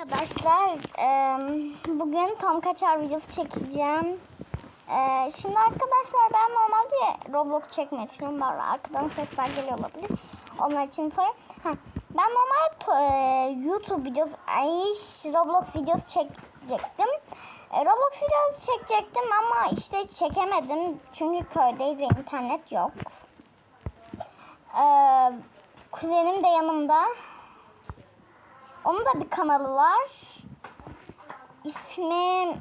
Arkadaşlar bugün Tom Kaçar videosu çekeceğim. Eee, şimdi arkadaşlar ben normalde Roblox çekmeyi düşünüyorum. Var arkadan sesler geliyor olabilir. Onlar için sorayım. Ben normal eee, YouTube videosu, ay Roblox videosu çekecektim. E, Roblox videosu çekecektim ama işte çekemedim. Çünkü köydeyiz ve internet yok. Kuzenim de yanımda. Onun da bir kanalı var. İsmi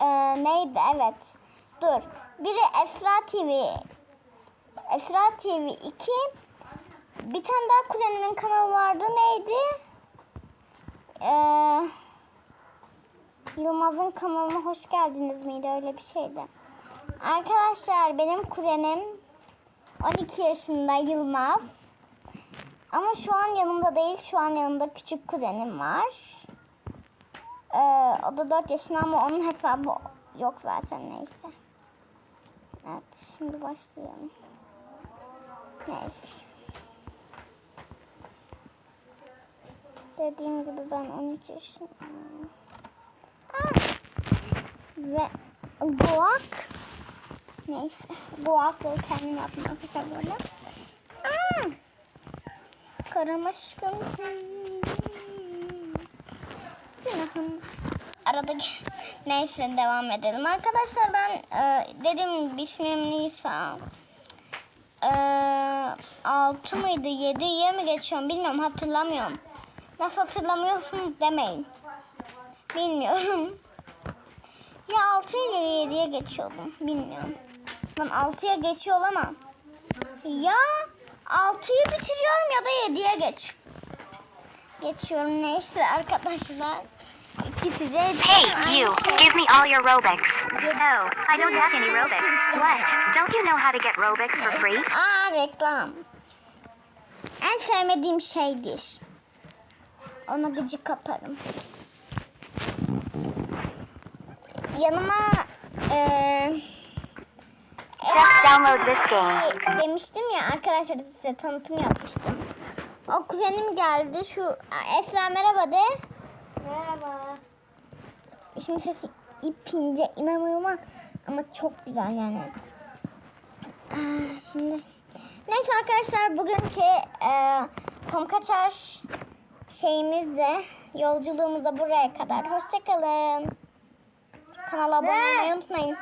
e, neydi? Evet. Dur. Biri Esra TV. Esra TV 2. Bir tane daha kuzenimin kanalı vardı. Neydi? Ee, Yılmaz'ın kanalına hoş geldiniz miydi? Öyle bir şeydi. Arkadaşlar benim kuzenim 12 yaşında Yılmaz. Ama şu an yanımda değil. Şu an yanımda küçük kuzenim var. Ee, o da 4 yaşında ama onun hesabı yok zaten neyse. Evet şimdi başlayalım. Neyse. Dediğim gibi ben 13 yaşındayım. Ve Goak Neyse. Goak'ları kendim böyle. Aa! Karım aşkım. Günahım. Arada neyse devam edelim. Arkadaşlar ben e, dedim ismim Nisa. E, 6 mıydı 7'ye mi geçiyorum bilmiyorum hatırlamıyorum. Nasıl hatırlamıyorsunuz demeyin. Bilmiyorum. Ya 6 ile 7'ye geçiyordum. Bilmiyorum. Ben 6'ya geçiyor ama. Ya 6'yı bitiriyorum ya da 7'ye geç. Geçiyorum neyse arkadaşlar. İkisi de Hey, you, give me all your Robux. No, I don't have any Robux. What? Don't you know how to get Robux for free? Aa reklam. En sevmediğim şeydir. Ona gıcık kaparım. Yanıma eee download this game. Demiştim ya arkadaşlar size tanıtım yapmıştım. O kuzenim geldi. Şu Esra merhaba de. Merhaba. Şimdi sesi ipince inanıyorum ama, ama çok güzel yani. Şimdi neyse arkadaşlar bugünkü e, Tom Kaçar şeyimiz de yolculuğumuz da buraya kadar. Hoşçakalın. Kanala abone olmayı unutmayın.